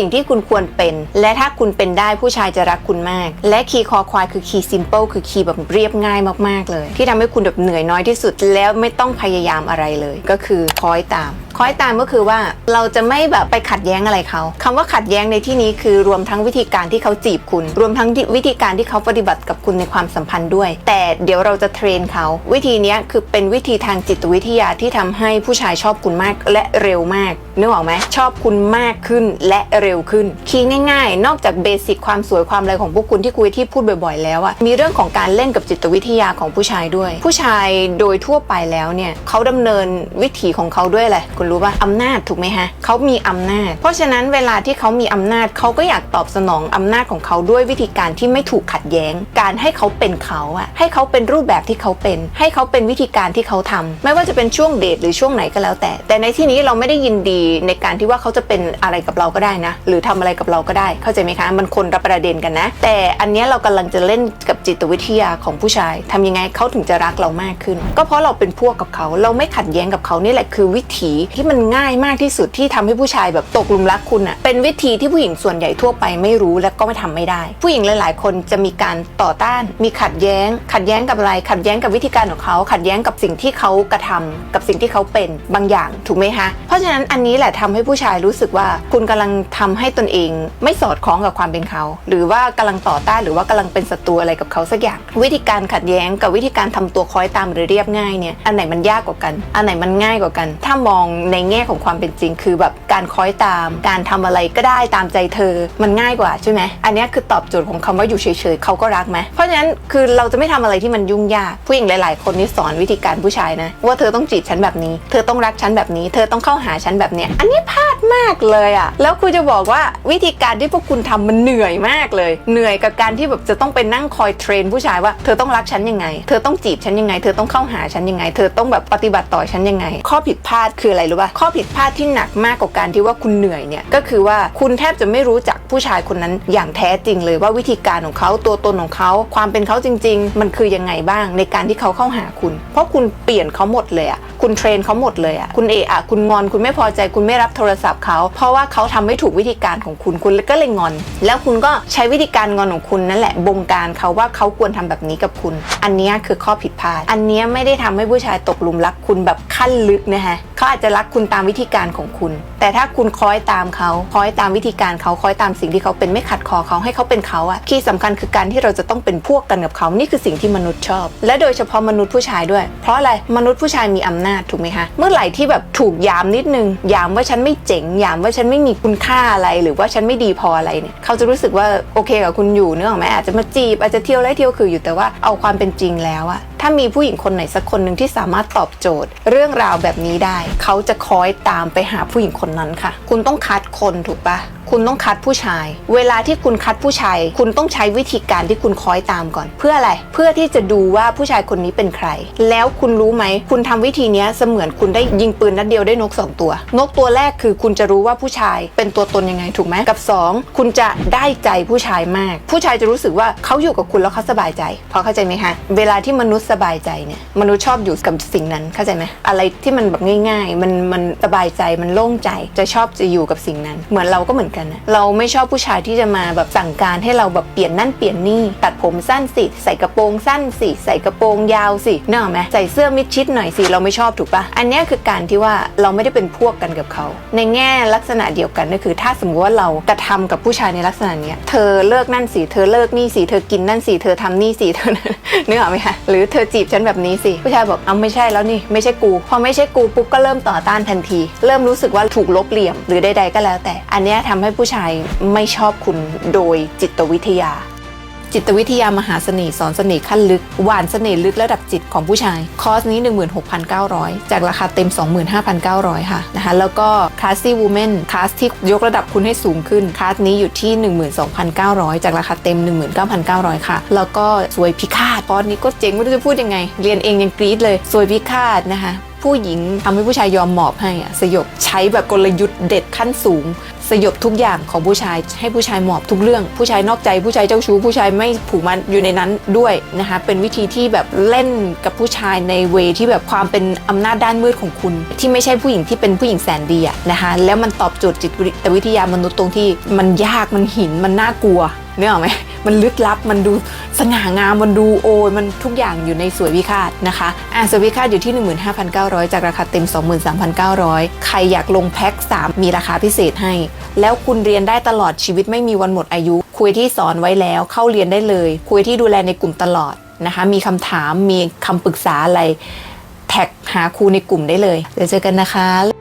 สิ่งที่คุณควรเป็น และถ้าคุณเป็นได้ผู้ชายจะรักคุณมาก และคีย์คอควายคือคีย์ซิมเปิลคือคีย์แบบเรียบง่ายมากๆเลย ที่ทำให้คุณแบบเหนื่อยน้อยที่สุดแล้วไม่ต้องพยายามอะไรเลย ก็คือคอยตามคอยตามก็คือว่าเราจะไม่แบบไปขัดแย้งอะไรเขาคำว่าขัดแย้งในที่นี้คือรวมทั้งวิธีการที่เขาจีบคุณ รวมทั้งวิธีการที่เขาปฏิบัติกับคุณในความสัมพันธ์ด้วย แต่เดี๋ยวเราจะเทรนเขา วิธีนี้คือเป็นวิธีทางจิตวิทยาที่ทำให้ผู้ชายชอบคุณมากและเร็วมากนึกออกไหมชอบคุณมากขึ้นและเร็วขึ้นคีย์ง่าย ๆ นอกจากเบสิกความสวยความอะไรของพวกคุณที่คุยที่พูดบ่อย ๆ แล้วอะมีเรื่องของการเล่นกับจิตวิทยาของผู้ชายด้วย ผู้ชายโดยทั่วไปแล้วเนี่ยเขาดำเนินวิถีของเขาด้วยอะไรคุณรู้ป่ะอำนาจถูกไหมฮะเขามีอำนาจ เพราะฉะนั้นเวลาที่เขามีอำนาจเขาก็อยากตอบสนองอำนาจของเขาด้วยวิธีการที่ไม่ถูกขัดแย้ง การให้เขาเป็นเขาอะให้เขาเป็นรูปแบบที่เขาเป็น ให้เขาเป็นวิธีการที่เขาทำไม่ว่าจะเป็นช่วงเดทหรือช่วงไหนก็แล้วแต่ แต่ในที่นี้เราไม่ได้ยินดีในการที่ว่าเขาจะเป็นอะไรกับเราก็ได้นะ หรือทำอะไรกับเราก็ได้ เข้าใจไหมคะ มันคนละประเด็นกันนะ แต่อันนี้เรากำลังจะเล่นกับจิตวิทยาของผู้ชายทำยังไงเขาถึงจะรักเรามากขึ้น ก็เพราะเราเป็นพวกกับเขา เราไม่ขัดแย้งกับเขานี่แหละคือวิถีที่มันง่ายมากที่สุดที่ทำให้ผู้ชายแบบตกหลุมรักคุณอะเป็นวิธีที่ผู้หญิงส่วนใหญ่ทั่วไปไม่รู้และก็ไม่ทำไม่ได้ ผู้หญิงหลาย ๆ คนจะมีการต่อต้าน มีขัดแย้ง ขัดแย้งกับอะไร ขัดแย้งกับวิธีการของเขา ขัดแย้งกับสิ่งที่เขากระทำกับสิ่งที่เขาเป็นบางอย่างถูกไหมคะเพราะฉะนั้นอันนี้แหละทำให้ผู้ชายรู้สึกว่าคุณกำลังทำให้ตนเอง ไม่สอดคล้องกับความเป็นเขา หรือว่ากำลังต่อต้านหรือว่ากำลังเป็นศัตรูอะไรกับเขาสักอย่าง วิธีการขัดแย้งกับวิธีการทำตัวคอยตามหรือเรียบง่ายเนี่ยอันไหนมันยากกว่ากัน อันไหนมันง่ายกว่ากัน ถ้ามองในแง่ของความเป็นจริง คือแบบการคอยตาม การทำอะไรก็ได้ตามใจเธอ มันง่ายกว่าใช่ไหมอันนี้คือตอบโจทย์ของคำว่าอยู่เฉยๆเขาก็รักไหมเพราะฉะนั้นคือเราจะไม่ทำอะไรที่มันยุ่งยากผู้หญิงหลาย ๆ คนนี่สอนวิธีการผู้ชายนะ ว่าเธอต้องจีบฉันแบบนี้ เธอต้องรักฉันแบบนี้ เธอต้องเข้าหาฉันแบบเนี้ยอันนี้พลาดมากเลยอะแล้วคุณจะบอกว่าวิธีการที่พวกคุณทำมันเหนื่อยมากเลย เหนื่อยกับการที่แบบจะต้องไปนั่งคอยเทรนผู้ชายว่าเธอต้องรักฉันยังไง เธอต้องจีบฉันยังไง เธอต้องเข้าหาฉันยังไง เธอต้องแบบปฏิบัติต่อฉันยังไง ข้อผิดพลาดคืออะไรรู้ป่ะข้อผิดพลาดที่หนักมากกว่าการที่ว่าคุณเหนื่อยเนี่ยก็คือว่าคุณแทบจะไม่รู้จักผู้ชายคนนั้นอย่างแท้จริงเลยว่าวิธีการของเขาตัวตนของเขาความเป็นเขาจริง ๆ มันคือยังไงบ้างในการที่เขาเข้าหาคุณ เพราะคุณเปลี่ยนเขาหมดเลยอะคุณเทรนเขาหมดเลยอะคุณเอะอะคุณงอนคุณไม่พอใจคุณไม่รับโทรศัพท์เขาเพราะว่าเขาทำไม่ถูกวิธีการของคุณคุณก็เลยงอน แล้วคุณก็ใช้วิธีการงอนของคุณนั่นแหละบงการเขาว่าเขาควรทำแบบนี้กับคุณ อันนี้คือข้อผิดพลาด อันนี้ไม่ได้ทำให้ผู้ชายตกหลุมรักคุณแบบขั้นลึกนะคะ เขาอาจจะรักคุณตามวิธีการของคุณ แต่ถ้าคุณคอยตามเขาคอยตามวิธีการเขาคอยตามสิ่งที่เขาเป็นไม่ขัดคอเขาให้เขาเป็นเขาอะคีย์สำคัญคือการที่เราจะต้องเป็นพวกกันกับเขานี่คือสิ่งที่มนุษย์ชอบ และโดยเฉพาะมนุษย์ผู้ชายด้วย เพราะอะไรมนุษย์ผู้ชายมีอำนาจถูกไหมคะเมื่อไหร่ที่แบบถูกยามนิดนึงยามว่าฉันไม่เจ๋งยามว่าฉันไม่มีคุณค่าอะไรหรือว่าฉันไม่ดีพออะไรเนี่ยเขาจะรู้สึกว่าโอเคกับคุณอยู่เนื้อออกไหมอาจจะมาจีบอาจจะเที่ยวไล่เที่ยวคืออยู่แต่ว่าเอาความเป็นจริงแล้วอะ ถ้ามีผู้หญิงคนไหนสักคนหนึ่งที่สามารถตอบโจทย์ เรื่องราวแบบนี้ได้ เขาจะคอยตามไปหาผู้หญิงคนนั้นค่ะ คุณต้องคัดคนถูกปะคุณต้องคัดผู้ชาย เวลาที่คุณคัดผู้ชาย คุณต้องใช้วิธีการที่คุณคอยตามก่อน เพื่ออะไร เพื่อที่จะดูว่าผู้ชายคนนี้เป็นใคร แล้วคุณรู้ไหม คุณทำวิธีนี้เสมือนคุณได้ยิงปืนนัดเดียวได้นกสองตัว นกตัวแรกคือคุณจะรู้ว่าผู้ชายเป็นตัวตนยังไงถูกไหม กับสองคุณจะได้ใจผู้ชายมาก ผู้ชายจะรู้สึกว่าเขาอยู่กับคุณแล้วเขาสบายใจ พอเข้าใจไหมคะ เวลาที่มนุษย์สบายใจเนี่ยมนุษย์ชอบอยู่กับสิ่งนั้นเข้าใจไหมอะไรที่มันแบบง่าย ๆ มันมันสบายใจมันโล่งใจจะชอบจะอยู่กับสิ่งนั้น เหมือนเราก็เหมือนกันนะเราไม่ชอบผู้ชายที่จะมาแบบสั่งการให้เราแบบเปลี่ยนนั่นเปลี่ยนนี่ตัดผมสั้นสิใส่กระโปรงสั้นสิใส่กระโปรงยาวสิเนกอะไหมใส่เสื้อมิดชิดหน่อยสิเราไม่ชอบถูกปะอันนี้คือการที่ว่าเราไม่ได้เป็นพวกกันกับเขา ในแง่ลักษณะเดียวกันก็คือ ถ้าสมมติว่าเรากระทำกับผู้ชายในลักษณะเนี้ยเธอเลิกนั่นสิเธอเลิกนี่สิเธอกินนั่นสิเธอทำนี่สิเธอ นึกออกไหมคะหรือเธอจีบฉันแบบนี้สิผู้ชายบอกเอาไม่ใช่แล้วนี่ไม่ใช่กู พอไม่ใช่กูปุ๊บก็เริ่มต่อต้านทันที เริ่มรู้สึกว่าถูกลบเหลี่ยมหรือใดๆก็แล้วแต่ อันนี้ยทำให้ผู้ชายไม่ชอบคุณโดยจิตวิทยา จิตวิทยามหาเสน่ห์สอนเสน่ห์ขั้นลึก หวานเสน่ห์ลึกระดับจิตของผู้ชาย คอร์สนี้ 16,900 จากราคาเต็ม 25,900 ค่ะนะคะ แล้วก็คลาสซี่วูแมนคลาสที่ยกระดับคุณให้สูงขึ้น คลาสนี้อยู่ที่ 12,900 จากราคาเต็ม 19,900 ค่ะ แล้วก็สวยพิฆาตคอร์สนี้ก็เจ๋งไม่รู้จะพูดยังไง เรียนเองยังกรี๊ดเลย สวยพิฆาตนะคะผู้หญิงทำให้ผู้ชายยอมหมอบให้อะสยบใช้แบบกลยุทธ์เด็ดขั้นสูง สยบทุกอย่างของผู้ชาย ให้ผู้ชายหมอบทุกเรื่อง ผู้ชายนอกใจผู้ชายเจ้าชู้ ผู้ชายไม่ผูกมันอยู่ในนั้นด้วยนะคะเป็นวิธีที่แบบเล่นกับผู้ชายในเวที่แบบความเป็นอำนาจด้านมืดของคุณ ที่ไม่ใช่ผู้หญิงที่เป็นผู้หญิงแสนดีอะนะคะแล้วมันตอบโจทย์จิตวิทยามนุษย์ตรงที่มันยากมันหินมันน่ากลัวนึกออกไหม มันลึกลับ มันดูสง่างาม มันดูโอยมันทุกอย่างอยู่ในสวยวิคาตนะคะ อะสวยวิคาตอยู่ที่ 15,900 จากราคาเต็ม 23,900 ใครอยากลงแพ็ค 3 มีราคาพิเศษให้ แล้วคุณเรียนได้ตลอดชีวิตไม่มีวันหมดอายุ คุยที่สอนไว้แล้วเข้าเรียนได้เลย คุยที่ดูแลในกลุ่มตลอดนะคะ มีคำถาม มีคำปรึกษาอะไร แท็กหาครูในกลุ่มได้เลย เดี๋ยวเจอกันนะคะ